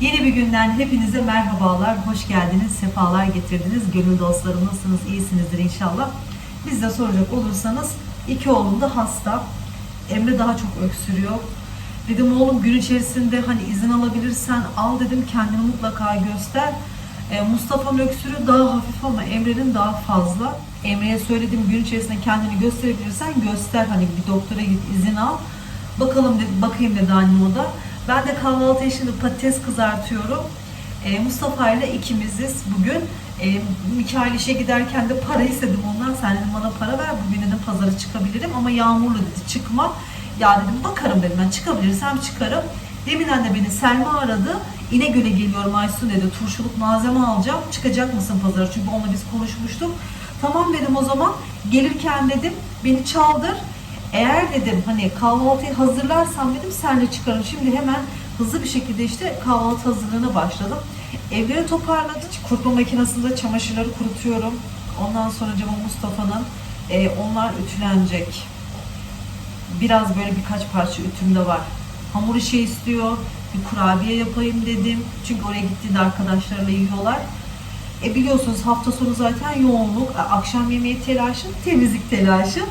Yeni bir günden hepinize merhabalar, hoş geldiniz, sefalar getirdiniz. Gönül dostlarım nasılsınız, iyisinizdir inşallah. Biz de soracak olursanız iki oğlum da hasta. Emre daha çok öksürüyor. Dedim oğlum gün içerisinde hani izin alabilirsen al dedim kendini mutlaka göster. E, Mustafa'nın öksürüğü daha hafif ama Emre'nin daha fazla. Emre'ye söyledim gün içerisinde kendini gösterebilirsen göster hani bir doktora git izin al. Bakalım dedi, bakayım dedi annem o da. Ben de kahvaltıya şimdi patates kızartıyorum. E, Mustafa ile ikimiziz bugün. E, Mikail işe giderken de para istedim ondan. Sen dedim bana para ver bugün dedim pazara çıkabilirim ama yağmurlu dedi çıkma. Ya dedim bakarım dedim ben çıkabilirsem çıkarım. Deminden de beni Selma aradı. İnegöl'e geliyorum Aysun dedi. Turşuluk malzeme alacağım. Çıkacak mısın pazara? Çünkü onunla biz konuşmuştuk. Tamam dedim o zaman. Gelirken dedim beni çaldır. Eğer dedim hani kahvaltıyı hazırlarsam dedim senle çıkarım. Şimdi hemen hızlı bir şekilde işte kahvaltı hazırlığına başladım. Evleri toparladık. Kurutma makinesinde çamaşırları kurutuyorum. Ondan sonra cama Mustafa'nın e, onlar ütülenecek. Biraz böyle birkaç parça ütümde var. Hamur işi istiyor. Bir kurabiye yapayım dedim. Çünkü oraya gittiğinde arkadaşlarıyla yiyorlar. E biliyorsunuz hafta sonu zaten yoğunluk, akşam yemeği telaşı, temizlik telaşı.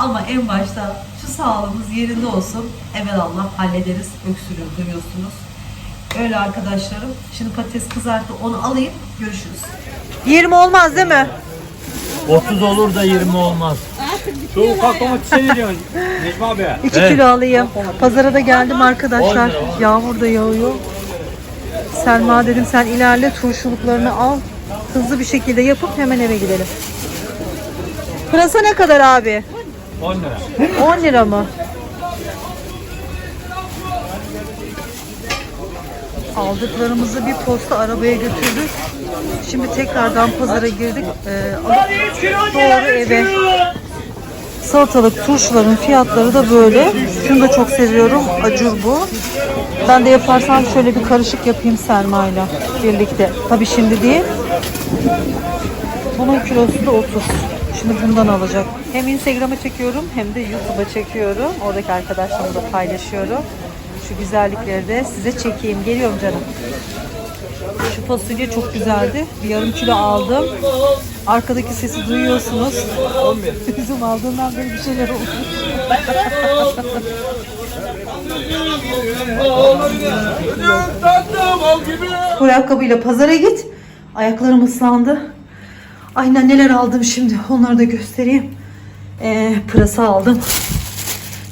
Ama en başta şu sağlığımız yerinde olsun. Allah hallederiz. Öksürüyor duyuyorsunuz. Öyle arkadaşlarım. Şimdi patates kızarttı. Onu alayım. Görüşürüz. 20 olmaz değil mi? 30 olur da 20 olmaz. Şu ufak domatesi ne diyorsun Necmi abi? 2 Evet. kilo alayım. Pazara da geldim arkadaşlar. Yağmur da yağıyor. Selma dedim sen ilerle turşuluklarını al. Hızlı bir şekilde yapıp hemen eve gidelim. Pırasa ne kadar abi? 10 lira. 10 lira mı? Aldıklarımızı bir posta arabaya götürdük. Şimdi tekrardan pazara girdik. Ee, doğru eve. Salatalık turşuların fiyatları da böyle. Şunu da çok seviyorum. Acur bu. Ben de yaparsam şöyle bir karışık yapayım Selma'yla birlikte. Tabii şimdi değil. Bunun kilosu da 30. Şimdi bundan alacak. Hem Instagram'a çekiyorum hem de YouTube'a çekiyorum. Oradaki arkadaşlarımla da paylaşıyorum. Şu güzellikleri de size çekeyim. Geliyorum canım. Şu fasulye çok güzeldi. Bir yarım kilo aldım. Arkadaki sesi duyuyorsunuz. Üzüm aldığından beri bir şeyler olmuş. Bu ayakkabıyla pazara git. Ayaklarım ıslandı. Aynen neler aldım şimdi onları da göstereyim. Ee, pırasa aldım.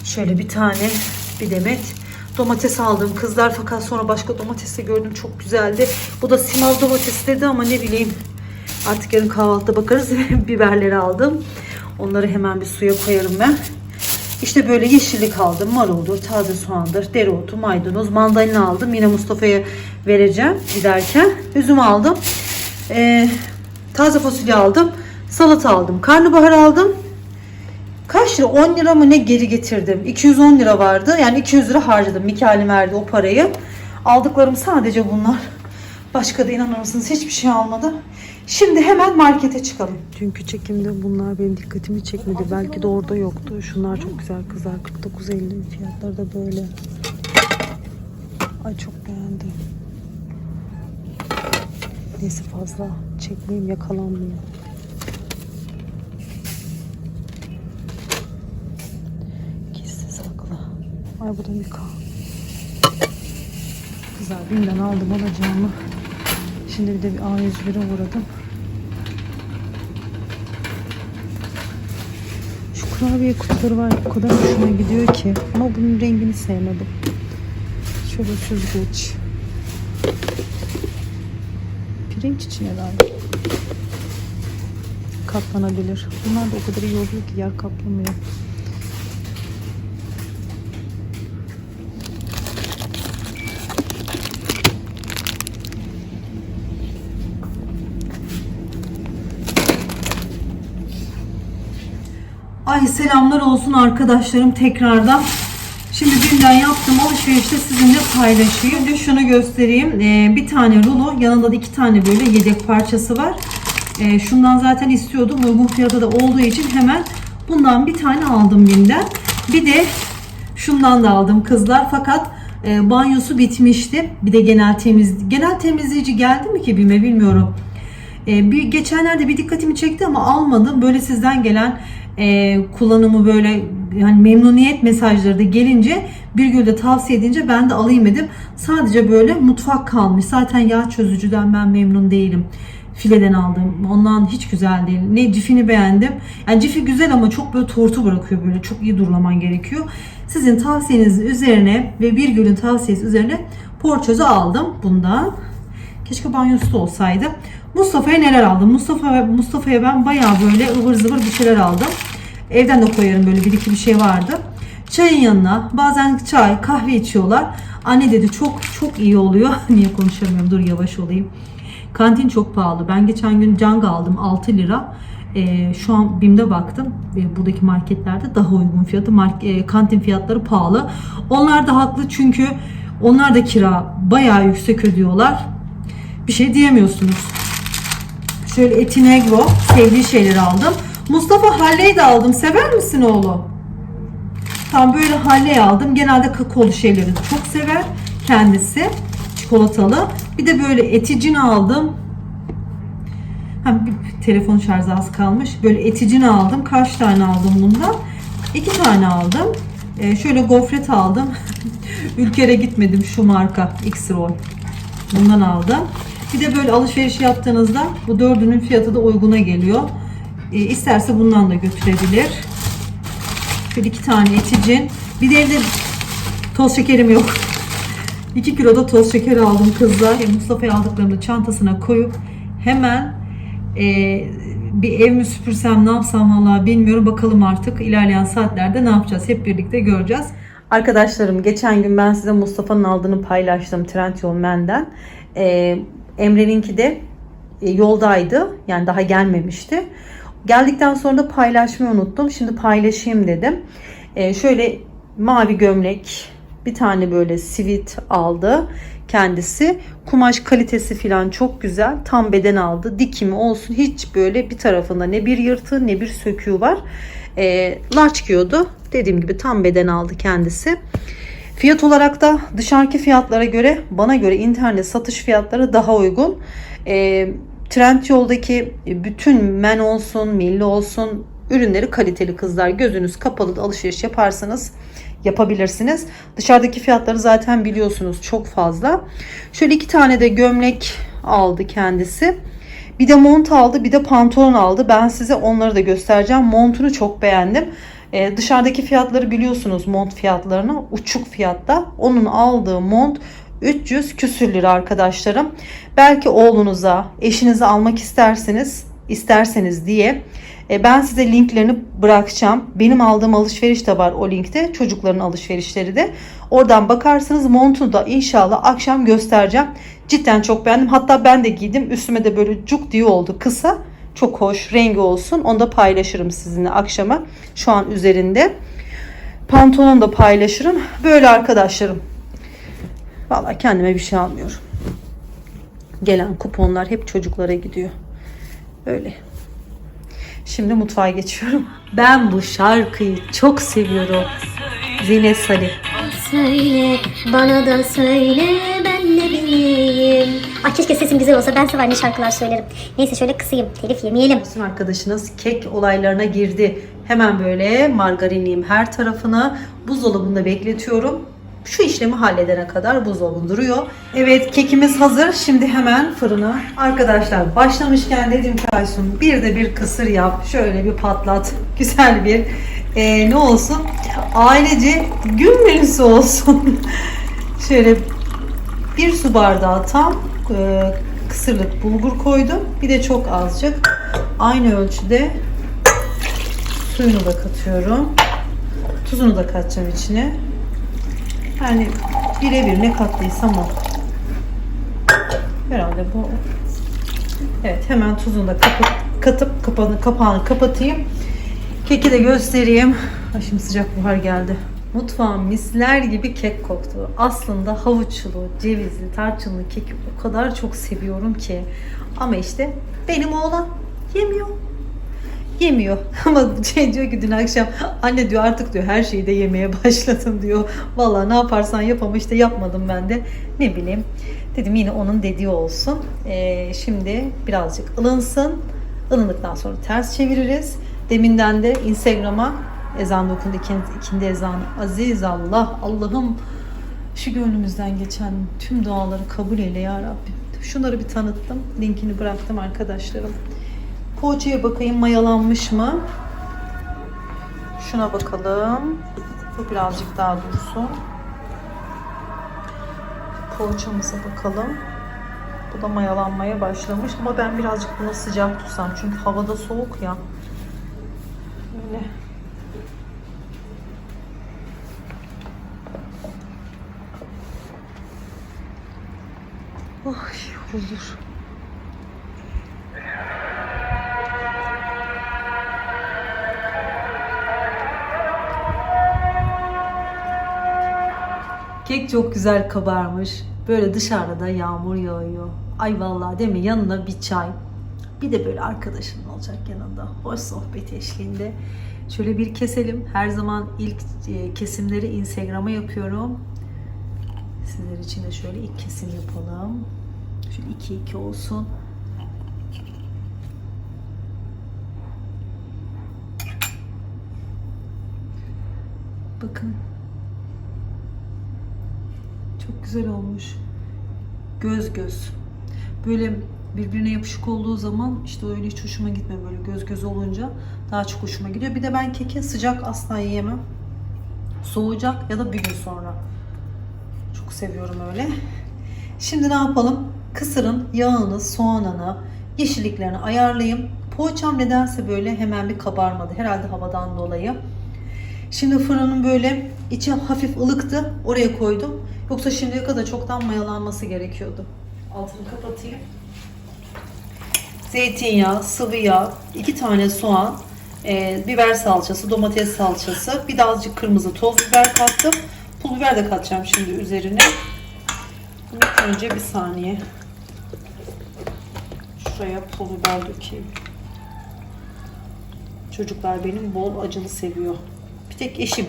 Şöyle bir tane bir demet. Domates aldım kızlar fakat sonra başka domates de gördüm çok güzeldi. Bu da simaz domates dedi ama ne bileyim artık yarın kahvaltıda bakarız. Biberleri aldım. Onları hemen bir suya koyarım ben. İşte böyle yeşillik aldım. Maruldur, taze soğandır, dereotu, maydanoz, mandalina aldım. Yine Mustafa'ya vereceğim giderken. Üzüm aldım. Ee, taze fasulye aldım. Salata aldım. Karnabahar aldım. Kaç lira? 10 lira mı ne geri getirdim? 210 lira vardı. Yani 200 lira harcadım. Mikail'im verdi o parayı. Aldıklarım sadece bunlar. Başka da inanır mısınız hiçbir şey almadı. Şimdi hemen markete çıkalım. Dünkü çekimde bunlar benim dikkatimi çekmedi. Belki de orada yoktu. Şunlar çok güzel kızlar. 49.50 fiyatları da böyle. Ay çok beğendim. Neyse fazla çekmeyeyim yakalanmıyor. Gizli saklı. Ay bu da Mika. Güzel binden aldım alacağımı. Şimdi bir de bir A101'e uğradım. Şu kurabiye kutuları var o kadar hoşuma gidiyor ki. Ama bunun rengini sevmedim. Şöyle süzgeç. Pirinç için herhalde. Katlanabilir. Bunlar da o kadar iyi oluyor ki yer kaplamıyor. Ay selamlar olsun arkadaşlarım tekrardan. Şimdi dünden yaptığım alışverişte sizinle paylaşayım. Şimdi şunu göstereyim. Ee, bir tane rulo, yanında da iki tane böyle yedek parçası var. Ee, şundan zaten istiyordum. Uygun fiyata da olduğu için hemen bundan bir tane aldım Bim'den. Bir de şundan da aldım kızlar. Fakat e, banyosu bitmişti. Bir de genel temiz genel temizleyici geldi mi ki bime bilmiyorum. E, bir geçenlerde bir dikkatimi çekti ama almadım. Böyle sizden gelen e, kullanımı böyle yani memnuniyet mesajları da gelince bir gülde tavsiye edince ben de alayım dedim. Sadece böyle mutfak kalmış. Zaten yağ çözücüden ben memnun değilim. Fileden aldım. Ondan hiç güzel değil. Ne cifini beğendim. Yani cifi güzel ama çok böyle tortu bırakıyor böyle. Çok iyi durulaman gerekiyor. Sizin tavsiyeniz üzerine ve bir gülün tavsiyesi üzerine porçözü aldım bundan. Keşke banyosu da olsaydı. Mustafa'ya neler aldım? Mustafa Mustafa'ya ben bayağı böyle ıvır zıvır bir şeyler aldım. Evden de koyarım böyle bir iki bir şey vardı. Çayın yanına bazen çay, kahve içiyorlar. Anne dedi çok çok iyi oluyor. Niye konuşamıyorum? Dur yavaş olayım. Kantin çok pahalı. Ben geçen gün canga aldım 6 lira. Ee, şu an BİM'de baktım. Ee, buradaki marketlerde daha uygun fiyatı. Mark- e, kantin fiyatları pahalı. Onlar da haklı çünkü onlar da kira bayağı yüksek ödüyorlar. Bir şey diyemiyorsunuz. Şöyle Etinegro sevdiği şeyleri aldım. Mustafa Halley'i de aldım. Sever misin oğlum? Tam böyle Halley aldım. Genelde kakaolu şeyleri çok sever kendisi. Çikolatalı. Bir de böyle eticin aldım. Ha, bir telefon şarjı az kalmış. Böyle eticin aldım. Kaç tane aldım bundan? İki tane aldım. Ee, şöyle gofret aldım. Ülker'e gitmedim şu marka X-Roll. Bundan aldım. Bir de böyle alışveriş yaptığınızda bu dördünün fiyatı da uyguna geliyor. E, isterse bundan da götürebilir. Şöyle iki tane eticin. Bir de evde toz şekerim yok. 2 kilo da toz şeker aldım kızlar. Mustafa'ya aldıklarımı da çantasına koyup hemen e, bir ev mi süpürsem ne yapsam valla bilmiyorum. Bakalım artık ilerleyen saatlerde ne yapacağız hep birlikte göreceğiz. Arkadaşlarım geçen gün ben size Mustafa'nın aldığını paylaştım Trendyol Men'den. E, Emre'ninki de e, yoldaydı. Yani daha gelmemişti. Geldikten sonra da paylaşmayı unuttum. Şimdi paylaşayım dedim. E, şöyle mavi gömlek, bir tane böyle sivit aldı kendisi. Kumaş kalitesi falan çok güzel. Tam beden aldı. Dikimi olsun. Hiç böyle bir tarafında ne bir yırtığı ne bir söküğü var. E, large giyiyordu. Dediğim gibi tam beden aldı kendisi. Fiyat olarak da dışarıki fiyatlara göre bana göre internet satış fiyatları daha uygun. E, Trendyol'daki bütün men olsun, milli olsun ürünleri kaliteli kızlar. Gözünüz kapalı da alışveriş yaparsanız yapabilirsiniz. Dışarıdaki fiyatları zaten biliyorsunuz çok fazla. Şöyle iki tane de gömlek aldı kendisi. Bir de mont aldı, bir de pantolon aldı. Ben size onları da göstereceğim. Montunu çok beğendim. Ee, dışarıdaki fiyatları biliyorsunuz mont fiyatlarını. Uçuk fiyatta. Onun aldığı mont 300 küsür lira arkadaşlarım. Belki oğlunuza, eşinize almak isterseniz, isterseniz diye e, ben size linklerini bırakacağım. Benim aldığım alışveriş de var o linkte. Çocukların alışverişleri de. Oradan bakarsınız montunu da inşallah akşam göstereceğim. Cidden çok beğendim. Hatta ben de giydim. Üstüme de böyle cuk diye oldu. Kısa. Çok hoş. Rengi olsun. Onu da paylaşırım sizinle akşama. Şu an üzerinde. Pantolon da paylaşırım. Böyle arkadaşlarım. Vallahi kendime bir şey almıyorum. Gelen kuponlar hep çocuklara gidiyor. Öyle. Şimdi mutfağa geçiyorum. Ben bu şarkıyı çok seviyorum. Zine Salih. Söyle, bana da söyle, ben de bileyim. Ay keşke sesim güzel olsa, ben sever ne şarkılar söylerim. Neyse şöyle kısayım, telif yemeyelim. Olsun arkadaşınız kek olaylarına girdi. Hemen böyle margarinliyim her tarafını. Buzdolabında bekletiyorum. Şu işlemi halledene kadar buzdolabında duruyor. Evet kekimiz hazır. Şimdi hemen fırına. Arkadaşlar başlamışken dedim ki Aysun bir de bir kısır yap. Şöyle bir patlat. Güzel bir e, ne olsun? Ailece gün menüsü olsun. Şöyle bir su bardağı tam e, kısırlık bulgur koydum. Bir de çok azıcık aynı ölçüde suyunu da katıyorum. Tuzunu da katacağım içine. Yani birebir ne kattıysam o. Herhalde bu. Evet hemen tuzunu da kapat, katıp kapağını, kapağını kapatayım. Keki de göstereyim. Ay şimdi sıcak buhar geldi. Mutfağım misler gibi kek koktu. Aslında havuçlu, cevizli, tarçınlı keki o kadar çok seviyorum ki. Ama işte benim oğlan yemiyor. Yemiyor. Ama şey diyor ki dün akşam anne diyor artık diyor her şeyi de yemeye başladım diyor. Vallahi ne yaparsan yap ama işte yapmadım ben de. Ne bileyim. Dedim yine onun dediği olsun. Ee, şimdi birazcık ılınsın. Ilındıktan sonra ters çeviririz. Deminden de Instagram'a ezan okundu. ikindi, ikindi ezan. Aziz Allah. Allah'ım şu gönlümüzden geçen tüm duaları kabul eyle ya Rabbim. Şunları bir tanıttım. Linkini bıraktım arkadaşlarım. Poğaçaya bakayım mayalanmış mı? Şuna bakalım. Bu birazcık daha dursun. Poğaçamıza bakalım. Bu da mayalanmaya başlamış ama ben birazcık bunu sıcak tutsam çünkü havada soğuk ya. Öyle. Oh, huzur. Kek çok güzel kabarmış. Böyle dışarıda yağmur yağıyor. Ay vallahi değil mi? Yanına bir çay. Bir de böyle arkadaşın olacak yanında. Hoş sohbet eşliğinde. Şöyle bir keselim. Her zaman ilk e, kesimleri Instagram'a yapıyorum. Sizler için de şöyle ilk kesim yapalım. Şöyle 2 2 olsun. Bakın. Çok güzel olmuş. Göz göz. Böyle birbirine yapışık olduğu zaman işte öyle hiç hoşuma gitmiyor böyle göz göz olunca daha çok hoşuma gidiyor. Bir de ben keki sıcak asla yiyemem. Soğuyacak ya da bir gün sonra. Çok seviyorum öyle. Şimdi ne yapalım? Kısırın yağını, soğanını, yeşilliklerini ayarlayayım. Poğaçam nedense böyle hemen bir kabarmadı. Herhalde havadan dolayı. Şimdi fırının böyle içi hafif ılıktı. Oraya koydum. Yoksa şimdiye kadar çoktan mayalanması gerekiyordu. Altını kapatayım. Zeytinyağı, sıvı yağ, iki tane soğan, e, biber salçası, domates salçası, bir de azıcık kırmızı toz biber kattım. Pul biber de katacağım şimdi üzerine. Bunu önce bir saniye. Şuraya pul biber dökeyim. Çocuklar benim bol acılı seviyor. Bir tek eşim.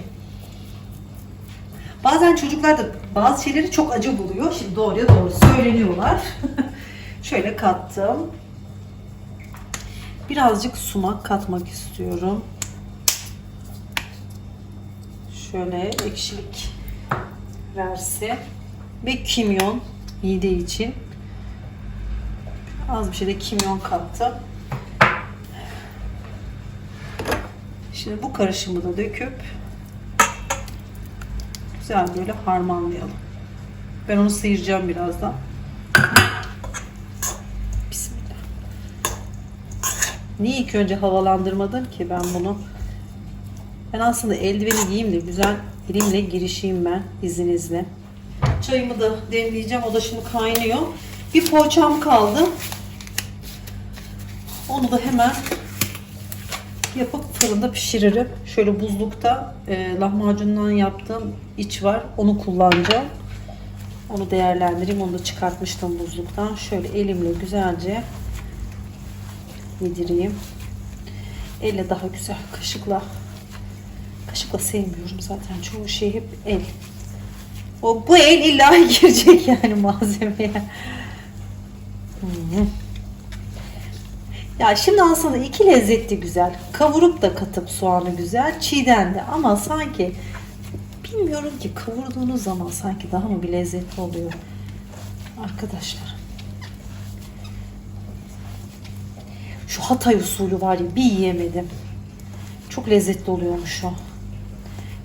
Bazen çocuklar da bazı şeyleri çok acı buluyor. Şimdi doğruya doğru söyleniyorlar. Şöyle kattım. Birazcık sumak katmak istiyorum. Şöyle ekşilik verse ve kimyon mide için. Az bir şey de kimyon kattım. Şimdi bu karışımı da döküp güzel böyle harmanlayalım. Ben onu sıyıracağım birazdan. Bismillah. Niye ilk önce havalandırmadım ki ben bunu? Ben aslında eldiveni giyeyim de güzel elimle girişeyim ben izninizle. Çayımı da demleyeceğim. O da şimdi kaynıyor. Bir poğaçam kaldı. Onu da hemen yapıp fırında pişiririm. Şöyle buzlukta e, lahmacundan yaptığım iç var. Onu kullanacağım. Onu değerlendireyim. Onu da çıkartmıştım buzluktan. Şöyle elimle güzelce yedireyim. Elle daha güzel. Kaşıkla kaşıkla sevmiyorum zaten. Çoğu şey hep el. O bu el illa girecek yani malzemeye. Hmm. Ya şimdi aslında iki lezzeti güzel. Kavurup da katıp soğanı güzel, çiğden de ama sanki bilmiyorum ki kavurduğunuz zaman sanki daha mı bir lezzetli oluyor. Arkadaşlar. Şu Hatay usulü var ya bir yiyemedim. Çok lezzetli oluyormuş o.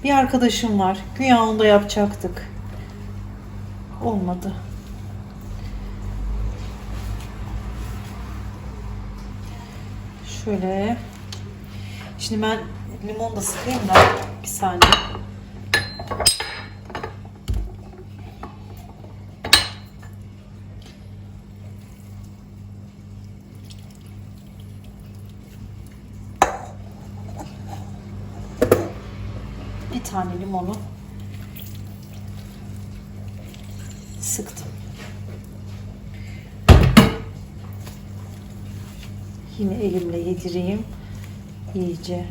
Bir arkadaşım var. Güya onda yapacaktık. Olmadı. Şöyle. Şimdi ben limon da sıkayım da bir saniye. Bir tane limonu yedireyim. iyice.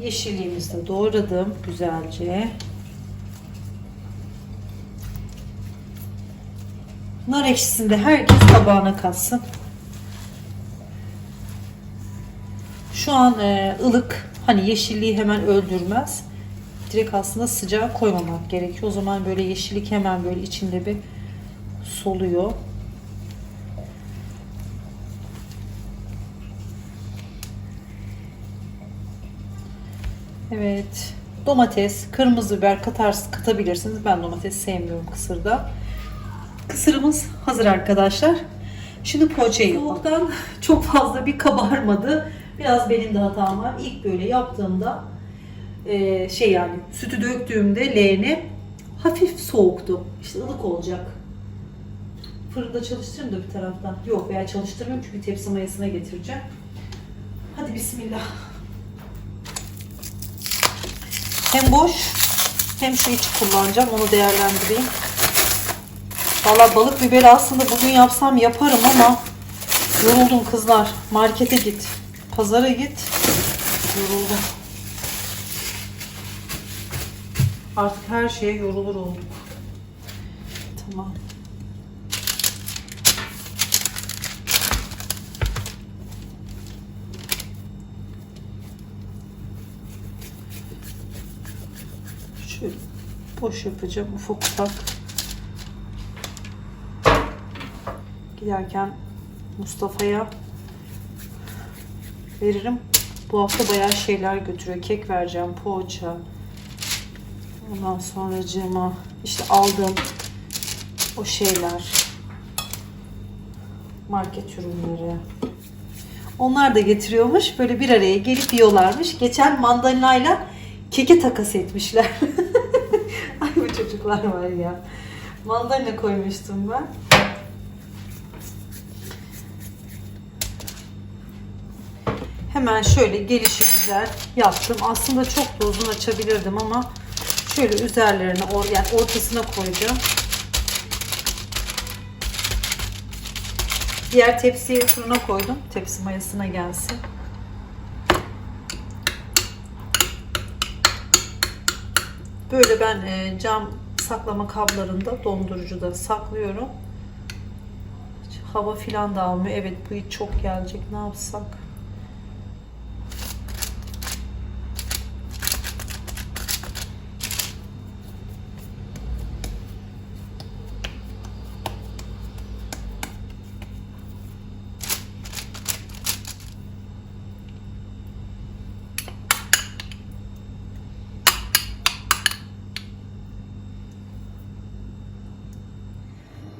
Yeşilliğimizi de doğradım güzelce. Nar ekşisini de herkes tabağına katsın. Şu an e, ılık hani yeşilliği hemen öldürmez. Direkt aslında sıcağı koymamak gerekiyor. O zaman böyle yeşillik hemen böyle içinde bir soluyor. Evet. Domates, kırmızı biber katarsınız, katabilirsiniz. Ben domates sevmiyorum kısırda. Kısırımız hazır arkadaşlar. Şimdi poğaçayı Soğuktan çok fazla bir kabarmadı. Biraz benim de hatam var. İlk böyle yaptığımda e, şey yani sütü döktüğümde leğeni hafif soğuktu. İşte ılık olacak. Fırında çalıştırayım da bir taraftan. Yok veya çalıştırmıyorum çünkü tepsi mayasına getireceğim. Hadi bismillah. Hem boş hem şey için kullanacağım. Onu değerlendireyim. Valla balık biberi aslında bugün yapsam yaparım ama yoruldum kızlar. Markete git. Pazara git. Yoruldum. Artık her şeye yorulur olduk. Tamam. Şöyle boş yapacağım ufak ufak. Giderken Mustafa'ya veririm. Bu hafta bayağı şeyler götürüyor. Kek vereceğim, poğaça. Ondan sonra cima işte aldığım o şeyler. Market ürünleri. Onlar da getiriyormuş. Böyle bir araya gelip yiyorlarmış. Geçen mandalinayla keke takas etmişler. Çocuklar var ya. Mandalina koymuştum ben. Hemen şöyle gelişi güzel yaptım. Aslında çok da uzun açabilirdim ama şöyle üzerlerine or yani ortasına koyacağım. Diğer tepsiyi fırına koydum. Tepsi mayasına gelsin. Böyle ben e, cam saklama kablarında dondurucuda saklıyorum. Hava filan da almıyor. Evet bu çok gelecek. Ne yapsak?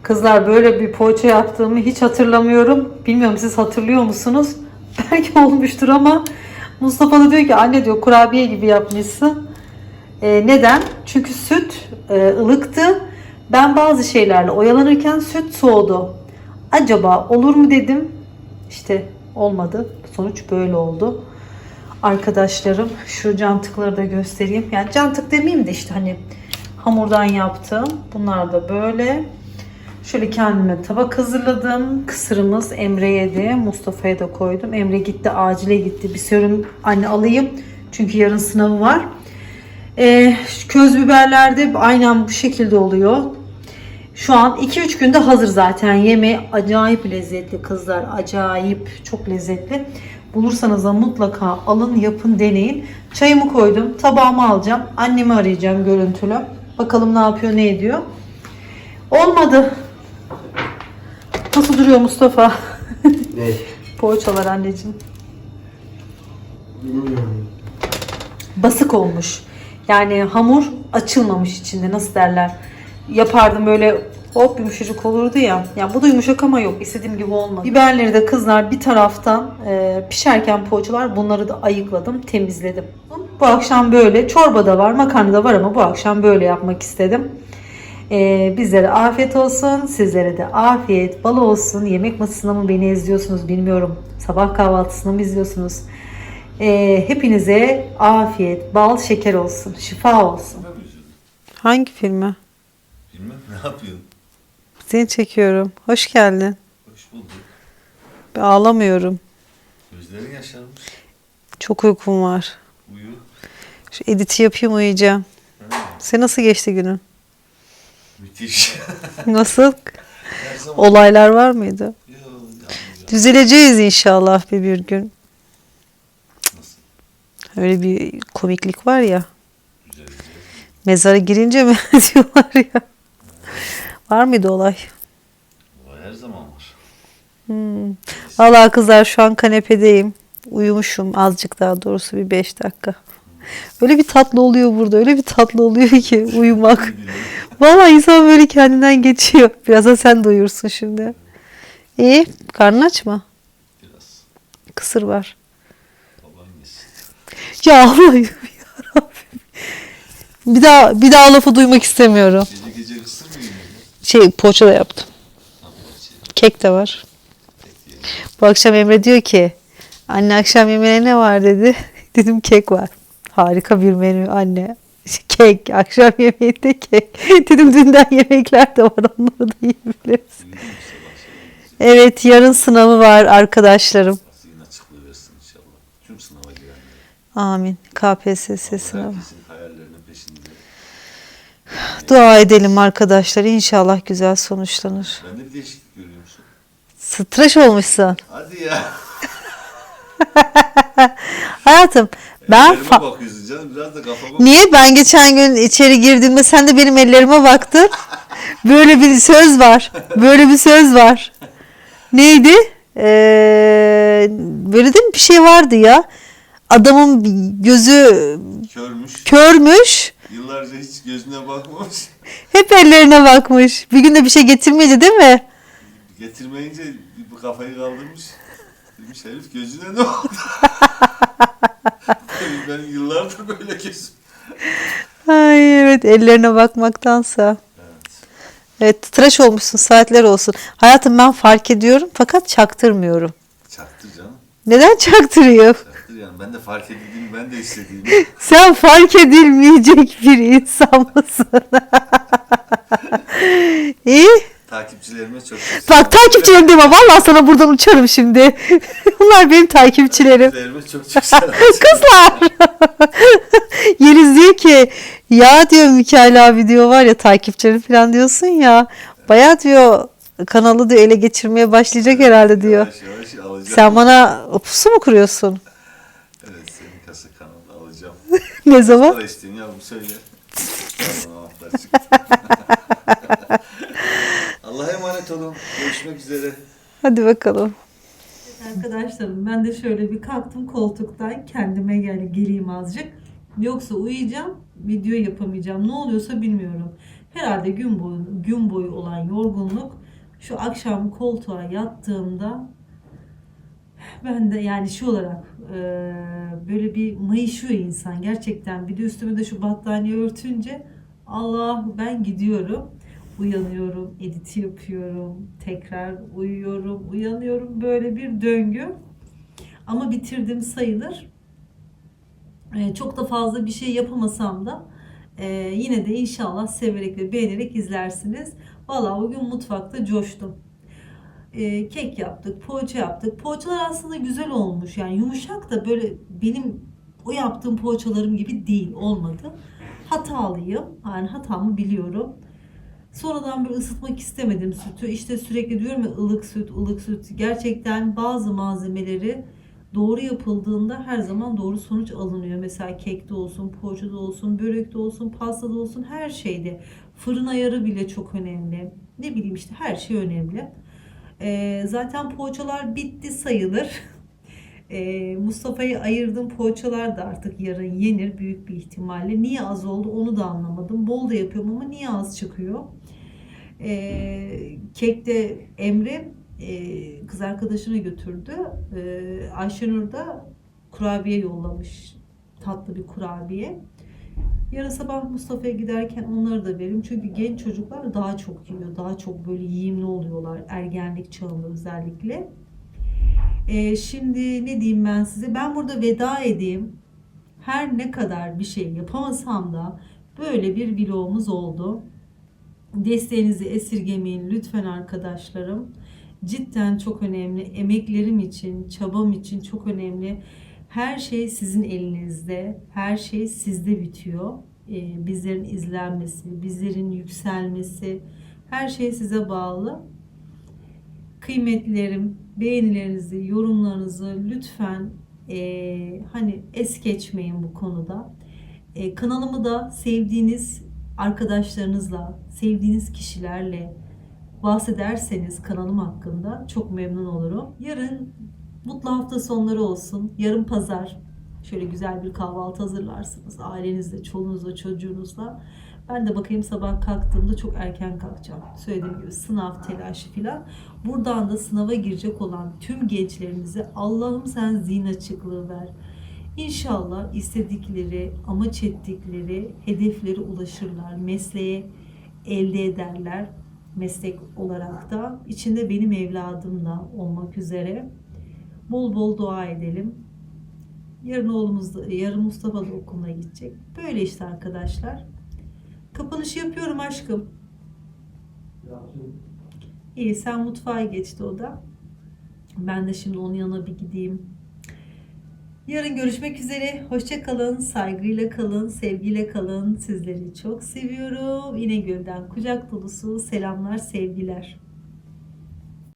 Kızlar böyle bir poğaça yaptığımı hiç hatırlamıyorum. Bilmiyorum siz hatırlıyor musunuz? Belki olmuştur ama Mustafa da diyor ki anne diyor kurabiye gibi yapmışsın. Ee, neden? Çünkü süt e, ılıktı. Ben bazı şeylerle oyalanırken süt soğudu. Acaba olur mu dedim. İşte olmadı. Sonuç böyle oldu. Arkadaşlarım şu cantıkları da göstereyim. Yani cantık demeyeyim de işte hani hamurdan yaptım. Bunlar da böyle. Şöyle kendime tabak hazırladım. Kısırımız Emre yedi. Mustafa'ya da koydum. Emre gitti acile gitti. Bir sorun anne alayım. Çünkü yarın sınavı var. Ee, köz biberler de aynen bu şekilde oluyor. Şu an 2-3 günde hazır zaten. Yemeği acayip lezzetli kızlar. Acayip çok lezzetli. Bulursanız da mutlaka alın yapın deneyin. Çayımı koydum. Tabağımı alacağım. Annemi arayacağım görüntülü. Bakalım ne yapıyor ne ediyor. Olmadı. Nasıl duruyor Mustafa? Ne? Poğaçalar anneciğim. Bilmiyorum. Basık olmuş. Yani hamur açılmamış içinde nasıl derler. Yapardım böyle hop yumuşacık olurdu ya. Yani bu da yumuşak ama yok. istediğim gibi olmadı. Biberleri de kızlar bir taraftan e, pişerken poğaçalar bunları da ayıkladım, temizledim. Bu akşam böyle. Çorba da var, makarna da var ama bu akşam böyle yapmak istedim. Ee, bizlere afiyet olsun. Sizlere de afiyet, bal olsun. Yemek masasında mı beni izliyorsunuz bilmiyorum. Sabah kahvaltısında mı izliyorsunuz? Ee, hepinize afiyet, bal, şeker olsun. Şifa olsun. Hangi filmi? Bilmem ne yapıyorsun? Seni çekiyorum. Hoş geldin. Hoş bulduk. Ben ağlamıyorum. Gözlerin yaşarmış. Çok uykum var. Uyu. Şu editi yapayım uyuyacağım. Sen nasıl geçti günün? Müthiş. Nasıl? Olaylar var mıydı? Düzeleceğiz inşallah bir bir gün. Nasıl? Öyle bir komiklik var ya. Düzeleceğiz. Mezara girince mi diyorlar ya. Var mıydı olay? O her zaman var. Hmm. Vallahi kızlar şu an kanepedeyim. Uyumuşum azıcık daha doğrusu bir 5 dakika. Öyle bir tatlı oluyor burada. Öyle bir tatlı oluyor ki uyumak. Vallahi insan böyle kendinden geçiyor. Biraz da sen de uyursun şimdi. İyi. Karnın aç mı? Biraz. Kısır var. Baban yesin. Ya Allah'ım yarabbim. Bir daha, bir daha lafı duymak istemiyorum. Gece gece kısır mı yiyorsun? Şey poğaça da yaptım. Kek de var. Bu akşam Emre diyor ki anne akşam yemeğine ne var dedi. Dedim kek var. Harika bir menü anne. Kek. Akşam yemeğinde kek. Dedim dünden yemekler de var onları da yiyebiliriz. Şey? Evet yarın sınavı var arkadaşlarım. Amin. KPSS sınavı. Dua edelim arkadaşlar. İnşallah güzel sonuçlanır. Bende bir değişiklik görüyor musun? Tıraş olmuşsun. Hadi ya. Hayatım ben Ellerime fa- bakıyorsun canım. Biraz da kafama Niye? Ben geçen gün içeri girdiğimde sen de benim ellerime baktın. Böyle bir söz var. Böyle bir söz var. Neydi? Ee, böyle değil mi bir şey vardı ya. Adamın gözü körmüş. körmüş. Yıllarca hiç gözüne bakmamış. Hep ellerine bakmış. Bir gün de bir şey getirmeyince değil mi? Getirmeyince bu kafayı kaldırmış. Demiş herif gözüne ne oldu? Benim yıllardır böyle gözüm. Ay evet ellerine bakmaktansa. Evet tıraş olmuşsun saatler olsun. Hayatım ben fark ediyorum fakat çaktırmıyorum. Çaktır canım. Neden çaktırıyor? Çaktır yani. Ben de fark edildiğimi ben de istediğimi. Sen fark edilmeyecek bir insan mısın? İyi. Takipçilerime çok Bak takipçilerim deme. Vallahi sana buradan uçarım şimdi. Bunlar benim takipçilerim. Takipçilerime çok çok selam. Kızlar. Yeliz diyor ki ya diyor Mikail abi diyor var ya takipçilerim falan diyorsun ya. Baya diyor kanalı diyor ele geçirmeye başlayacak herhalde diyor. Yavaş yavaş alacağım. Sen bana pusu mu kuruyorsun? Evet senin kasa kanalı alacağım. Ne zaman? Para isteyin yavrum söyle. Anahtar çıktı. Allah'a emanet olun. Görüşmek üzere. Hadi bakalım. Arkadaşlarım ben de şöyle bir kalktım koltuktan kendime gel geleyim azıcık. Yoksa uyuyacağım, video yapamayacağım. Ne oluyorsa bilmiyorum. Herhalde gün boyu gün boyu olan yorgunluk şu akşam koltuğa yattığımda ben de yani şu olarak e, böyle bir mayışıyor insan gerçekten. Bir de üstüme de şu battaniye örtünce Allah ben gidiyorum. Uyanıyorum, editi yapıyorum, tekrar uyuyorum, uyanıyorum. Böyle bir döngü. Ama bitirdim sayılır. Ee, çok da fazla bir şey yapamasam da e, yine de inşallah severek ve beğenerek izlersiniz. Valla bugün mutfakta coştum. Ee, kek yaptık, poğaça yaptık. Poğaçalar aslında güzel olmuş. Yani yumuşak da böyle benim o yaptığım poğaçalarım gibi değil, olmadı. Hatalıyım. Yani hatamı biliyorum. Sonradan bir ısıtmak istemedim sütü. İşte sürekli diyorum ya ılık süt, ılık süt. Gerçekten bazı malzemeleri doğru yapıldığında her zaman doğru sonuç alınıyor. Mesela kekte olsun, poğaçada olsun, börekte olsun, pastada olsun her şeyde. Fırın ayarı bile çok önemli. Ne bileyim işte her şey önemli. Ee, zaten poğaçalar bitti sayılır. Ee, Mustafa'yı ayırdım poğaçalar da artık yarın yenir büyük bir ihtimalle. Niye az oldu onu da anlamadım. Bol da yapıyorum ama niye az çıkıyor? Ee, kekte Emre e, kız arkadaşına götürdü. Ee, Ayşenur da kurabiye yollamış. Tatlı bir kurabiye. Yarın sabah Mustafa'ya giderken onları da veririm. Çünkü genç çocuklar daha çok yiyor. Daha çok böyle yiyimli oluyorlar. Ergenlik çağında özellikle. Ee, şimdi ne diyeyim ben size? Ben burada veda edeyim. Her ne kadar bir şey yapamasam da böyle bir vlogumuz oldu. Desteğinizi esirgemeyin lütfen arkadaşlarım. Cidden çok önemli. Emeklerim için, çabam için çok önemli. Her şey sizin elinizde. Her şey sizde bitiyor. Ee, bizlerin izlenmesi, bizlerin yükselmesi, her şey size bağlı. Kıymetlerim, beğenilerinizi, yorumlarınızı lütfen eee, hani es geçmeyin bu konuda. E, kanalımı da sevdiğiniz arkadaşlarınızla, sevdiğiniz kişilerle bahsederseniz kanalım hakkında çok memnun olurum. Yarın mutlu hafta sonları olsun. Yarın pazar. Şöyle güzel bir kahvaltı hazırlarsınız ailenizle, çoluğunuzla, çocuğunuzla. Ben de bakayım sabah kalktığımda çok erken kalkacağım. Söylediğim gibi sınav telaşı filan. Buradan da sınava girecek olan tüm gençlerimize Allah'ım sen zihin açıklığı ver. İnşallah istedikleri, amaç ettikleri hedefleri ulaşırlar. Mesleğe elde ederler. Meslek olarak da içinde benim evladım da olmak üzere bol bol dua edelim. Yarın oğlumuz da, yarın Mustafa da okuluna gidecek. Böyle işte arkadaşlar. Kapanışı yapıyorum aşkım. İyi sen mutfağa geçti o da. Ben de şimdi onun yanına bir gideyim. Yarın görüşmek üzere. Hoşça kalın, saygıyla kalın, sevgiyle kalın. Sizleri çok seviyorum. İnegöl'den kucak dolusu selamlar, sevgiler.